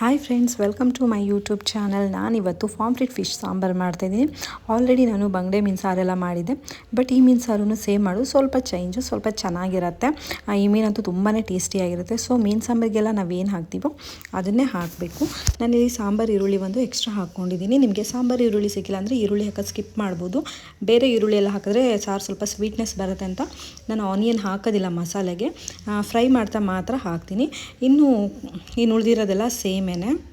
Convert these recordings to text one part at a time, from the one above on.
Hi friends welcome to my YouTube channel ನಾನು ಇವತ್ತು ಫ್ರಿಟ್ fish sambar ಮಾಡ್ತಾಯಿದ್ದೀನಿ ಆಲ್ರೆಡಿ ನಾನು ಬಂಗಡೆ ಮೀನು ಸಾರೆಲ್ಲ ಮಾಡಿದ್ದೆ. ಬಟ್ ಈ ಮೀನು ಸಾರು ಸೇಮ್ ಮಾಡೋದು ಸ್ವಲ್ಪ ಚೇಂಜು ಸ್ವಲ್ಪ ಚೆನ್ನಾಗಿರುತ್ತೆ. ಈ ಮೀನಂತೂ ತುಂಬಾ ಟೇಸ್ಟಿಯಾಗಿರುತ್ತೆ ಸೊ ಮೀನು ಸಾಂಬಾರಿಗೆಲ್ಲ ನಾವೇನು ಹಾಕ್ತೀವೋ ಅದನ್ನೇ ಹಾಕಬೇಕು. ನಾನು ಈ ಸಾಂಬಾರು, ಈರುಳ್ಳಿ ಒಂದು ಎಕ್ಸ್ಟ್ರಾ ಹಾಕ್ಕೊಂಡಿದ್ದೀನಿ. ನಿಮಗೆ ಸಾಂಬಾರು, ಈರುಳ್ಳಿ ಸಿಕ್ಕಿಲ್ಲ ಅಂದರೆ ಈರುಳ್ಳಿ ಹಾಕೋದು ಸ್ಕಿಪ್ ಮಾಡ್ಬೋದು. ಬೇರೆ ಈರುಳ್ಳಿ ಎಲ್ಲ ಹಾಕಿದ್ರೆ ಸಾರು ಸ್ವಲ್ಪ ಸ್ವೀಟ್ನೆಸ್ ಬರುತ್ತೆ ಅಂತ ನಾನು ಆನಿಯನ್ ಹಾಕೋದಿಲ್ಲ ಮಸಾಲೆಗೆ. ಫ್ರೈ ಮಾಡ್ತಾ ಮಾತ್ರ ಹಾಕ್ತೀನಿ. ಇನ್ನು ಇನ್ನು ಉಳಿದಿರೋದೆಲ್ಲ Eymen'e.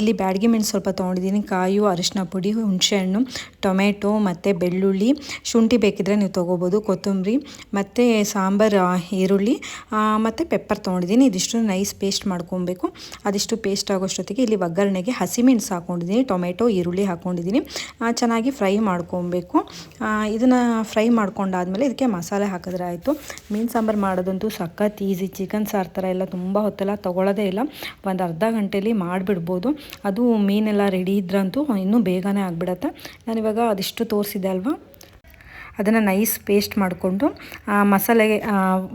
ಇಲ್ಲಿ ಬ್ಯಾಡಗಿ ಮೆಣಸು ಸ್ವಲ್ಪ ತೊಗೊಂಡಿದ್ದೀನಿ. ಕಾಯು ಅರಿಶಿನ ಪುಡಿ ಹುಣಸೆಹಣ್ಣು ಟೊಮೆಟೊ ಮತ್ತು ಬೆಳ್ಳುಳ್ಳಿ. ಶುಂಠಿ ಬೇಕಿದ್ರೆ ನೀವು ತೊಗೋಬೋದು, ಕೊತ್ತಂಬರಿ ಮತ್ತು ಸಾಂಬಾರು ಈರುಳ್ಳಿ ಮತ್ತು ಪೆಪ್ಪರ್ ತೊಗೊಂಡಿದ್ದೀನಿ. ಇದಿಷ್ಟು ನೈಸ್ ಪೇಸ್ಟ್ ಮಾಡ್ಕೊಬೇಕು. ಅದಿಷ್ಟು ಪೇಸ್ಟ್ ಆಗೋಷ್ಟೊತ್ತಿಗೆ ಇಲ್ಲಿ ಒಗ್ಗರಣೆಗೆ ಹಸಿಮೆಣಸು ಹಾಕ್ಕೊಂಡಿದ್ದೀನಿ ಟೊಮೆಟೊ ಈರುಳ್ಳಿ ಹಾಕ್ಕೊಂಡಿದ್ದೀನಿ ಚೆನ್ನಾಗಿ ಫ್ರೈ ಮಾಡ್ಕೊಬೇಕು. ಇದನ್ನು ಫ್ರೈ ಮಾಡ್ಕೊಂಡಾದ್ಮೇಲೆ ಇದಕ್ಕೆ ಮಸಾಲೆ ಹಾಕಿದ್ರೆ ಆಯಿತು. ಮೀನು ಸಾಂಬಾರು ಮಾಡೋದಂತೂ ಸಖತ್ ಈಸಿ. ಚಿಕನ್ ಸಾರು ಥರ ಎಲ್ಲ ತುಂಬ ಹೊತ್ತೆಲ್ಲ, ತೊಗೊಳ್ಳೋದೇ ಇಲ್ಲ. ಒಂದು ಅರ್ಧ ಗಂಟೆಯಲ್ಲಿ ಮಾಡಿಬಿಡ್ಬೋದು. ಅದು ಮೀನೆಲ್ಲ ರೆಡಿ ಇದ್ರಂತೂ ಇನ್ನೂ ಬೇಗನೆ ಆಗಿಬಿಡತ್ತೆ. ನಾನಿವಾಗ ಅದಿಷ್ಟು ತೋರಿಸಿದೆ ಅಲ್ವಾ? ಅದನ್ನು ನೈಸ್ ಪೇಸ್ಟ್ ಮಾಡಿಕೊಂಡು ಮಸಾಲೆಗೆ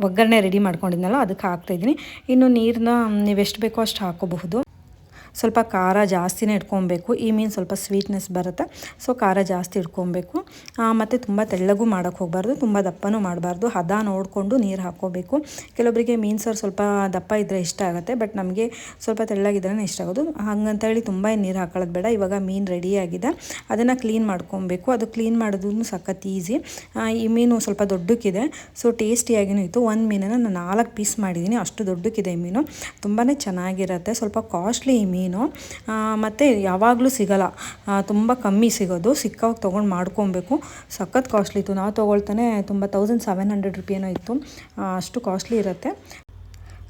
ಒಗ್ಗರಣೆ ರೆಡಿ ಮಾಡ್ಕೊಂಡಿದ್ನಲ್ಲ, ಅದಕ್ಕೆ ಹಾಕ್ತಾಯಿದ್ದೀನಿ ಇನ್ನು ನೀರನ್ನ ನೀವು ಎಷ್ಟು ಬೇಕೋ ಅಷ್ಟು ಹಾಕೋಬಹುದು. ಸ್ವಲ್ಪ ಖಾರ ಜಾಸ್ತಿನೇ ಇಟ್ಕೊಬೇಕು. ಈ ಮೀನು ಸ್ವಲ್ಪ ಸ್ವೀಟ್ನೆಸ್ ಬರುತ್ತೆ. ಸೊ ಖಾರ ಜಾಸ್ತಿ ಇಟ್ಕೊಬೇಕು. ಮತ್ತು ತುಂಬ ತೆಳ್ಳಗೂ ಮಾಡೋಕ್ಕೆ ಹೋಗಬಾರ್ದು. ತುಂಬ ದಪ್ಪನೂ ಮಾಡಬಾರ್ದು. ಹದ ನೋಡಿಕೊಂಡು ನೀರು ಹಾಕ್ಕೋಬೇಕು. ಕೆಲವೊಬ್ಬರಿಗೆ ಮೀನು ಸಾರು ಸ್ವಲ್ಪ ದಪ್ಪ ಇದ್ದರೆ ಇಷ್ಟ ಆಗುತ್ತೆ ಬಟ್ ನಮಗೆ ಸ್ವಲ್ಪ ತೆಳ್ಳಗಿದ್ರೇ ಇಷ್ಟ ಆಗೋದು. ಹಂಗಂತೇಳಿ ತುಂಬ ನೀರು ಹಾಕೊಳ್ಳೋದು ಬೇಡ. ಇವಾಗ ಮೀನು ರೆಡಿಯಾಗಿದೆ ಅದನ್ನು ಕ್ಲೀನ್ ಮಾಡ್ಕೊಬೇಕು. ಅದು ಕ್ಲೀನ್ ಮಾಡೋದು ಸಖತ್ ಈಸಿ ಈ ಮೀನು ಸ್ವಲ್ಪ ದೊಡ್ಡಕ್ಕಿದೆ. ಸೊ ಟೇಸ್ಟಿಯಾಗಿನೂ ಇತ್ತು. ಒಂದು ಮೀನನ್ನು ನಾನು ನಾಲ್ಕು ಪೀಸ್ ಮಾಡಿದ್ದೀನಿ ಅಷ್ಟು ದೊಡ್ಡಕ್ಕಿದೆ ಈ ಮೀನು. ತುಂಬಾ ಚೆನ್ನಾಗಿರುತ್ತೆ. ಸ್ವಲ್ಪ ಕಾಸ್ಟ್ಲಿ ಈ ಮೀನು. ಮತ್ತು ಯಾವಾಗಲೂ ಸಿಗಲ್ಲ. ತುಂಬ ಕಮ್ಮಿ ಸಿಗೋದು. ಸಿಕ್ಕಾಗ ತೊಗೊಂಡು ಮಾಡ್ಕೊಬೇಕು. ಸಖತ್ ಕಾಸ್ಟ್ಲಿ ಇತ್ತು. ನಾವು ತೊಗೊಳ್ತಾನೆ, ತುಂಬ ತೌಸಂಡ್ ಸೆವೆನ್ ಹಂಡ್ರೆಡ್ ರುಪಿ ಏನೋ ಇತ್ತು ಅಷ್ಟು ಕಾಸ್ಟ್ಲಿ ಇರುತ್ತೆ.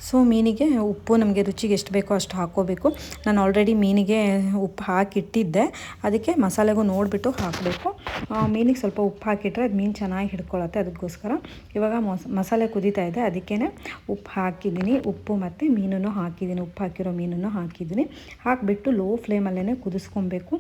ಸೊ ಮೀನಿಗೆ ಉಪ್ಪು ನಮಗೆ ರುಚಿಗೆ ಎಷ್ಟು ಬೇಕೋ ಅಷ್ಟು ಹಾಕ್ಕೋಬೇಕು ನಾನು ಆಲ್ರೆಡಿ ಮೀನಿಗೆ ಉಪ್ಪು ಹಾಕಿಟ್ಟಿದ್ದೆ. ಅದಕ್ಕೆ ಮಸಾಲೆಗೂ ನೋಡಿಬಿಟ್ಟು ಹಾಕಬೇಕು. ಮೀನಿಗೆ ಸ್ವಲ್ಪ ಉಪ್ಪು ಹಾಕಿಟ್ರೆ ಅದು ಮೀನು ಚೆನ್ನಾಗಿ ಹಿಡ್ಕೊಳ್ಳುತ್ತೆ ಅದಕ್ಕೋಸ್ಕರ ಇವಾಗ ಮೊಸ, ಮಸಾಲೆ ಕುದೀತಾ ಇದೆ. ಅದಕ್ಕೇ ಉಪ್ಪು ಹಾಕಿದ್ದೀನಿ. ಉಪ್ಪು ಮತ್ತು ಮೀನನ್ನು ಹಾಕಿದ್ದೀನಿ. ಉಪ್ಪು ಹಾಕಿರೋ ಮೀನನ್ನು ಹಾಕಿದ್ದೀನಿ. ಹಾಕಿಬಿಟ್ಟು ಲೋ ಫ್ಲೇಮಲ್ಲೇ ಕುದಿಸ್ಕೊಬೇಕು.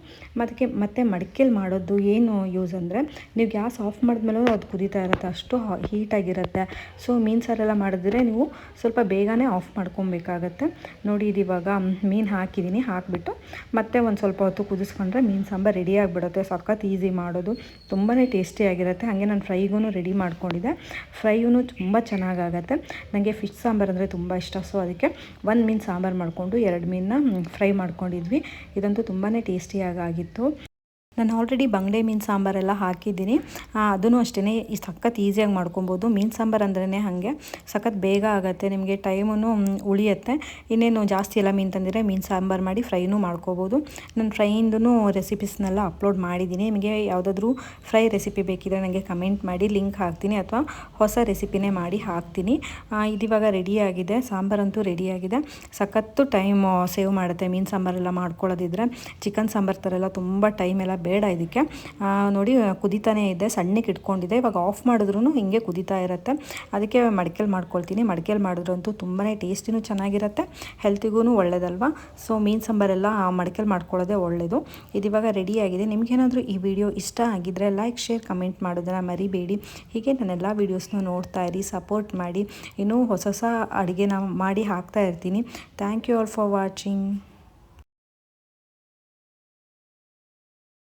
ಅದಕ್ಕೆ ಮತ್ತೆ ಮಡಿಕೆಲಿ ಮಾಡೋದು ಏನು ಯೂಸ್ ಅಂದರೆ ನೀವು ಗ್ಯಾಸ್ ಆಫ್ ಮಾಡಿದ್ಮೇಲೂ ಅದು ಕುದೀತಾ ಇರುತ್ತೆ. ಅಷ್ಟು ಹೀಟಾಗಿರುತ್ತೆ ಸೊ ಮೀನು ಸಾರೆಲ್ಲ ಮಾಡಿದ್ರೆ ನೀವು ಸ್ವಲ್ಪ ಬೇಗನೆ ಆಫ್ ಮಾಡ್ಕೊಬೇಕಾಗತ್ತೆ. ನೋಡಿ ಇದು ಇವಾಗ ಮೀನು ಹಾಕಿದ್ದೀನಿ ಹಾಕಿಬಿಟ್ಟು ಮತ್ತೆ ಒಂದು ಸ್ವಲ್ಪ ಹೊತ್ತು ಕುದಿಸ್ಕೊಂಡ್ರೆ ಮೀನು ಸಾಂಬಾರು ರೆಡಿ ಆಗಿಬಿಡುತ್ತೆ. ಸಖತ್ ಈಸಿ ಮಾಡೋದು. ತುಂಬಾ ಟೇಸ್ಟಿಯಾಗಿರುತ್ತೆ ಹಾಗೆ ನಾನು ಫ್ರೈಗೂ ರೆಡಿ ಮಾಡ್ಕೊಂಡಿದ್ದೆ. ಫ್ರೈಯೂ ತುಂಬ ಚೆನ್ನಾಗಾಗತ್ತೆ. ನನಗೆ ಫಿಶ್ ಸಾಂಬಾರು ಅಂದರೆ ತುಂಬ ಇಷ್ಟ. ಸೊ ಅದಕ್ಕೆ ಒಂದು ಮೀನು ಸಾಂಬಾರು ಮಾಡಿಕೊಂಡು ಎರಡು ಮೀನನ್ನ ಫ್ರೈ ಮಾಡ್ಕೊಂಡಿದ್ವಿ. ಇದಂತೂ ತುಂಬಾ ಟೇಸ್ಟಿಯಾಗಿತ್ತು ನಾನು ಆಲ್ರೆಡಿ ಬಂಗಡೆ ಮೀನು ಸಾಂಬಾರೆಲ್ಲ ಹಾಕಿದ್ದೀನಿ. ಅದೂ ಅಷ್ಟೇ ಈ ಸಖತ್ ಈಸಿಯಾಗಿ ಮಾಡ್ಕೊಬೋದು. ಮೀನು ಸಾಂಬಾರು ಅಂದ್ರೇ ಹಾಗೆ ಸಖತ್ ಬೇಗ ಆಗುತ್ತೆ, ನಿಮಗೆ ಟೈಮೂ ಉಳಿಯುತ್ತೆ. ಇನ್ನೇನು ಜಾಸ್ತಿ ಎಲ್ಲ ಮೀನು ತಂದಿದ್ರೆ ಮೀನು ಸಾಂಬಾರು ಮಾಡಿ ಫ್ರೈನೂ ಮಾಡ್ಕೋಬೋದು. ನಾನು ಫ್ರೈಯಿಂದೂ ರೆಸಿಪೀಸ್ನೆಲ್ಲ ಅಪ್ಲೋಡ್ ಮಾಡಿದ್ದೀನಿ. ನಿಮಗೆ ಯಾವುದಾದ್ರೂ ಫ್ರೈ ರೆಸಿಪಿ ಬೇಕಿದ್ರೆ ನನಗೆ ಕಮೆಂಟ್ ಮಾಡಿ ಲಿಂಕ್ ಹಾಕ್ತೀನಿ ಅಥವಾ ಹೊಸ ರೆಸಿಪಿನೇ ಮಾಡಿ ಹಾಕ್ತೀನಿ. ಇದಿವಾಗ ರೆಡಿಯಾಗಿದೆ ಸಾಂಬಾರಂತೂ ರೆಡಿಯಾಗಿದೆ ಸಖತ್ತು ಟೈಮ್ ಸೇವ್ ಮಾಡುತ್ತೆ ಮೀನು ಸಾಂಬಾರೆಲ್ಲ ಮಾಡ್ಕೊಳ್ಳೋದಿದ್ರೆ. ಚಿಕನ್ ಸಾಂಬಾರು ಥರ ಎಲ್ಲ ತುಂಬ ಟೈಮೆಲ್ಲ ಬೇಡ ಇದಕ್ಕೆ. ನೋಡಿ, ಕುದಿತಾನೇ ಇದೆ, ಸಣ್ಣಕ್ಕೆ ಇಟ್ಕೊಂಡಿದೆ. ಇವಾಗ ಆಫ್ ಮಾಡಿದ್ರೂ ಹಿಂಗೆ ಕುದಿತಾ ಇರುತ್ತೆ. ಅದಕ್ಕೆ ಮಡಿಕೆಲಿ ಮಾಡ್ಕೊಳ್ತೀನಿ. ಮಡಿಕೆಲಿ ಮಾಡಿದ್ರಂತೂ ತುಂಬಾ ಟೇಸ್ಟಿನೂ ಚೆನ್ನಾಗಿರುತ್ತೆ ಹೆಲ್ತಿಗೂ ಒಳ್ಳೇದಲ್ವಾ? ಸೊ, ಮೀನು ಸಾಂಬಾರೆಲ್ಲ ಮಡಿಕೆಲಿ ಮಾಡ್ಕೊಳ್ಳೋದೇ ಒಳ್ಳೆಯದು ಇದಿವಾಗ ರೆಡಿಯಾಗಿದೆ ನಿಮಗೇನಾದರೂ ಈ ವಿಡಿಯೋ ಇಷ್ಟ ಆಗಿದ್ದರೆ ಲೈಕ್ ಶೇರ್ ಕಮೆಂಟ್ ಮಾಡೋದನ್ನು ಮರಿಬೇಡಿ. ಹೀಗೆ ನಾನೆಲ್ಲ ವೀಡಿಯೋಸ್ನ ನೋಡ್ತಾ ಇರಿ ಸಪೋರ್ಟ್ ಮಾಡಿ. ಇನ್ನೂ ಹೊಸ ಹೊಸ ಅಡುಗೆನ ಮಾಡಿ ಹಾಕ್ತಾ ಇರ್ತೀನಿ. Thank you all for watching